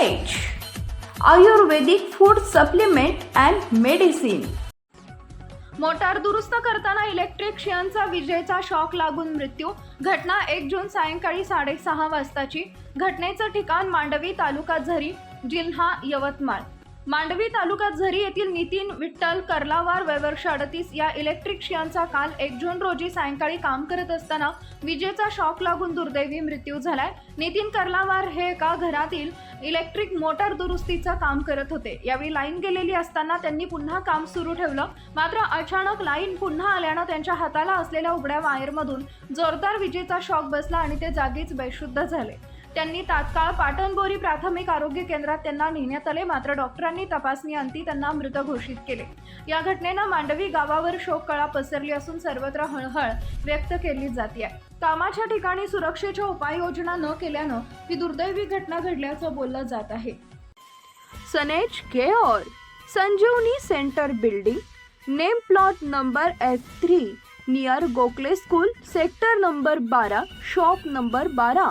Ayurvedic food supplement and medicine motor दुरुस्त करताना इलेक्ट्रिशियनचा विजेचा शॉक लागून मृत्यू. घटना एक जून सायंकाळी साडेसहा वाजताची. घटनेचं ठिकाण मांडवी तालुका झरी जिल्हा यवतमाळ. मांडवी तालुक्यात झरी येथील नितीन विठ्ठल कर्लावार वयवर्ष अडतीस या इलेक्ट्रिशियनचा काल एक जून रोजी सायंकाळी काम करत असताना विजेचा शॉक लागून दुर्दैवी मृत्यू झालाय. नितीन कर्लावार हे एका घरातील इलेक्ट्रिक मोटार दुरुस्तीचं काम करत होते. यावेळी लाईन गेलेली असताना त्यांनी पुन्हा काम सुरू ठेवलं. मात्र अचानक लाईन पुन्हा आल्यानं त्यांच्या हाताला असलेल्या उघड्या वायरमधून जोरदार विजेचा शॉक बसला आणि ते जागीच बेशुद्ध झाले. त्यांनी तात्काळ पाटणबोरी प्राथमिक आरोग्य केंद्रात त्यांना नेण्यात आले. मात्र डॉक्टरांनी तपासणी अंती त्यांना मृत घोषित केले. या घटनेनं मांडवी गावावर शोककळा पसरली असून सर्वत्र हळहळ व्यक्त केली जाते कामाच्या ठिकाणी सुरक्षेच्या उपाययोजना न केल्यानं ही दुर्दैवी घटना घडल्याचं बोललं जात आहे. सनेज care Sanjeevani centre building name plot number F three near Gokhale school sector number बारा शॉप नंबर बारा.